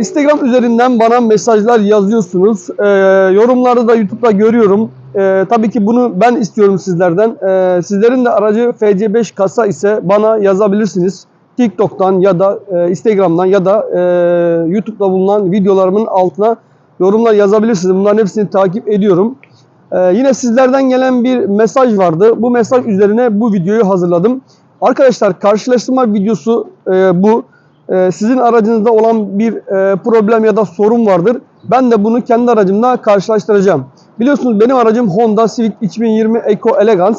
Instagram üzerinden bana mesajlar yazıyorsunuz. Ee, yorumları da YouTube'da görüyorum. Ee, tabii ki bunu ben istiyorum sizlerden. Ee, sizlerin de aracı FC5 kasa ise bana yazabilirsiniz. TikTok'tan ya da e, Instagram'dan ya da e, YouTube'da bulunan videolarımın altına yorumlar yazabilirsiniz. Bunların hepsini takip ediyorum. Ee, yine sizlerden gelen bir mesaj vardı. Bu mesaj üzerine bu videoyu hazırladım. Arkadaşlar karşılaştırma videosu e, bu. E, sizin aracınızda olan bir e, problem ya da sorun vardır. Ben de bunu kendi aracımla karşılaştıracağım. Biliyorsunuz benim aracım Honda Civic 2020 Eco Elegance.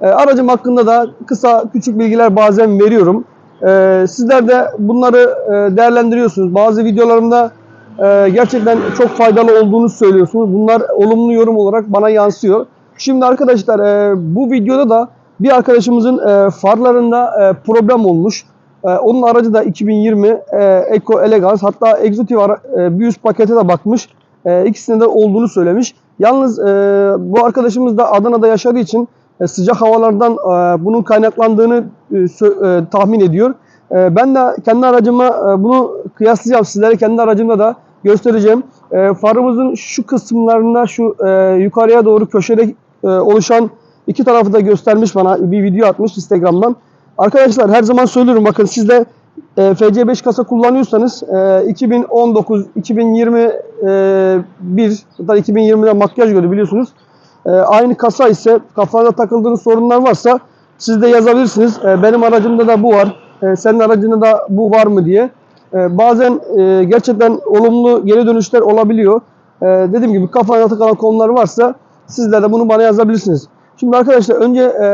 E, aracım hakkında da kısa küçük bilgiler bazen veriyorum. E, sizler de bunları e, değerlendiriyorsunuz. Bazı videolarımda e, gerçekten çok faydalı olduğunu söylüyorsunuz. Bunlar olumlu yorum olarak bana yansıyor. Şimdi arkadaşlar bu videoda da bir arkadaşımızın farlarında problem olmuş. E, onun aracı da 2020 e, Eco Elegance hatta Executive ara, e, bir üst pakete de bakmış. E, ikisinde de olduğunu söylemiş. Yalnız e, bu arkadaşımız da Adana'da yaşadığı için e, sıcak havalardan bunun kaynaklandığını tahmin ediyor. Ben de kendi aracıma bunu kıyaslayacağım. Sizlere kendi aracımda da göstereceğim. Farımızın şu kısımlarında şu yukarıya doğru köşede oluşan iki tarafı da göstermiş bana. Bir video atmış Instagram'dan. Arkadaşlar her zaman söylüyorum bakın siz de e, FC5 kasa kullanıyorsanız e, 2019, 2021 hatta 2020'de makyaj gördü biliyorsunuz. E, aynı kasa ise kafanıza takıldığınız sorunlar varsa siz de yazabilirsiniz. E, benim aracımda da bu var. E, senin aracında da bu var mı diye. E, bazen e, gerçekten olumlu geri dönüşler olabiliyor. E, dediğim gibi kafanıza takılan konular varsa sizler de bunu bana yazabilirsiniz. Şimdi arkadaşlar önce e,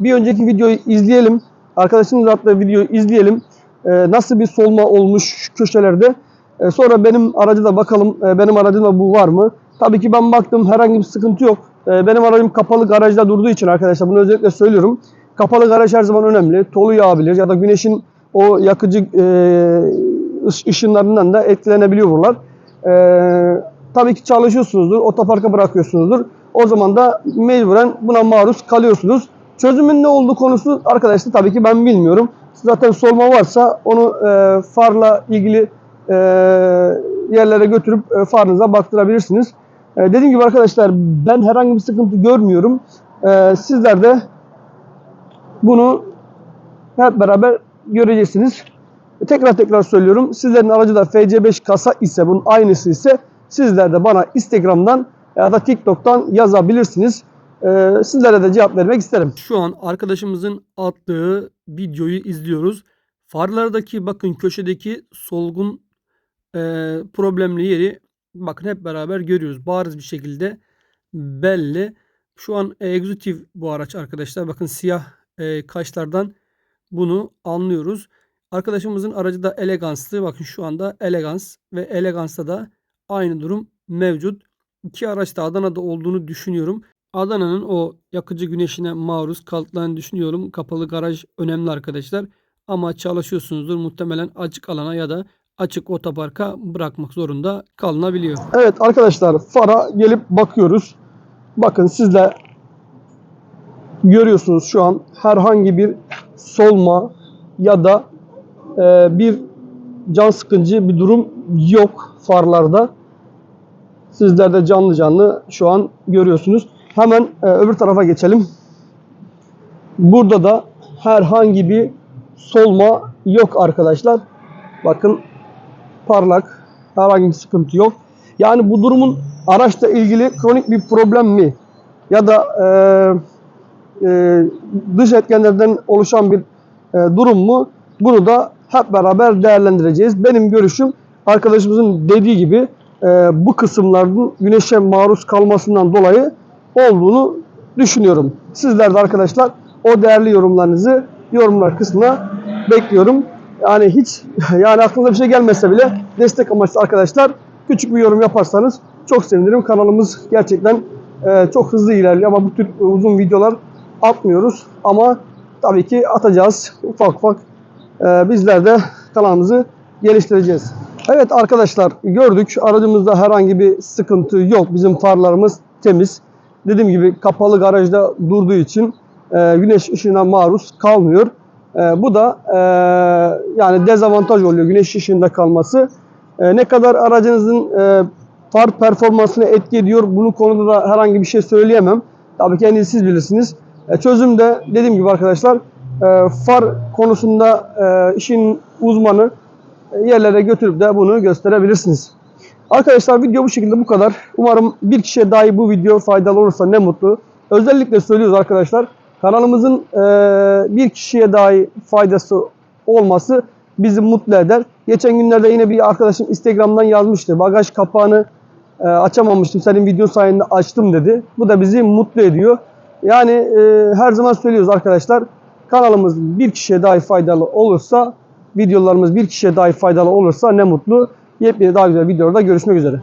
bir önceki videoyu izleyelim. Arkadaşımız attığı videoyu izleyelim. E, nasıl bir solma olmuş köşelerde. E, sonra benim aracı da bakalım. E, benim aracımda bu var mı? Tabii ki ben baktım herhangi bir sıkıntı yok. E, benim aracım kapalı garajda durduğu için arkadaşlar bunu özellikle söylüyorum. Kapalı garaj her zaman önemli. Tolu yağabilir ya da güneşin o yakıcı e, ış- ışınlarından da etkilenebiliyor buralar. E, tabii ki çalışıyorsunuzdur, otoparka bırakıyorsunuzdur. O zaman da mecburen buna maruz kalıyorsunuz. Çözümün ne olduğu konusu arkadaşlar tabii ki ben bilmiyorum. Zaten solma varsa onu e, farla ilgili e, yerlere götürüp e, farınıza baktırabilirsiniz. E, dediğim gibi arkadaşlar ben herhangi bir sıkıntı görmüyorum. E, sizler de bunu hep beraber göreceksiniz. Tekrar tekrar söylüyorum. Sizlerin aracı da FC5 kasa ise bunun aynısı ise sizler de bana Instagram'dan ya da TikTok'tan yazabilirsiniz. Ee, sizlere de cevap vermek isterim. Şu an arkadaşımızın attığı videoyu izliyoruz. Farlardaki bakın köşedeki solgun e, problemli yeri bakın hep beraber görüyoruz. Bariz bir şekilde belli. Şu an Executive bu araç arkadaşlar. Bakın siyah e, kaşlardan bunu anlıyoruz. Arkadaşımızın aracı da Elegance'tı. Bakın şu anda Elegance ve Elegance'da da aynı durum mevcut. İki araç da Adana'da olduğunu düşünüyorum. Adana'nın o yakıcı güneşine maruz kaldıklarını düşünüyorum. Kapalı garaj önemli arkadaşlar. Ama çalışıyorsunuzdur muhtemelen açık alana ya da açık otoparka bırakmak zorunda kalınabiliyor. Evet arkadaşlar fara gelip bakıyoruz. Bakın siz de görüyorsunuz şu an herhangi bir solma ya da e, bir can sıkıcı bir durum yok farlarda. Sizler de canlı canlı şu an görüyorsunuz. Hemen e, öbür tarafa geçelim. Burada da herhangi bir solma yok arkadaşlar. Bakın parlak. Herhangi bir sıkıntı yok. Yani bu durumun araçla ilgili kronik bir problem mi? Ya da e, e, dış etkenlerden oluşan bir e, durum mu? Bunu da hep beraber değerlendireceğiz. Benim görüşüm arkadaşımızın dediği gibi e, bu kısımların güneşe maruz kalmasından dolayı olduğunu düşünüyorum. Sizler de arkadaşlar o değerli yorumlarınızı yorumlar kısmına bekliyorum. Yani hiç yani aklınıza bir şey gelmese bile destek amaçlı arkadaşlar küçük bir yorum yaparsanız çok sevinirim. Kanalımız gerçekten e, çok hızlı ilerliyor ama bu tür uzun videolar atmıyoruz. Ama tabii ki atacağız ufak ufak. E, bizler de kanalımızı geliştireceğiz. Evet arkadaşlar gördük aracımızda herhangi bir sıkıntı yok. Bizim farlarımız temiz. Dediğim gibi kapalı garajda durduğu için e, güneş ışığına maruz kalmıyor. E, bu da e, yani dezavantaj oluyor güneş ışığında kalması. E, ne kadar aracınızın e, far performansına etki ediyor bunu konuda da herhangi bir şey söyleyemem. Tabii kendiniz siz bilirsiniz. E, çözüm de dediğim gibi arkadaşlar e, far konusunda e, işin uzmanı e, yerlere götürüp de bunu gösterebilirsiniz. Arkadaşlar video bu şekilde bu kadar. Umarım bir kişiye dahi bu video faydalı olursa ne mutlu. Özellikle söylüyoruz arkadaşlar. Kanalımızın e, bir kişiye dahi faydası olması bizi mutlu eder. Geçen günlerde yine bir arkadaşım Instagram'dan yazmıştı. Bagaj kapağını e, açamamıştım. Senin video sayende açtım dedi. Bu da bizi mutlu ediyor. Yani e, her zaman söylüyoruz arkadaşlar. Kanalımız bir kişiye dahi faydalı olursa, videolarımız bir kişiye dahi faydalı olursa ne mutlu. Yepyeni daha güzel videolarda görüşmek üzere.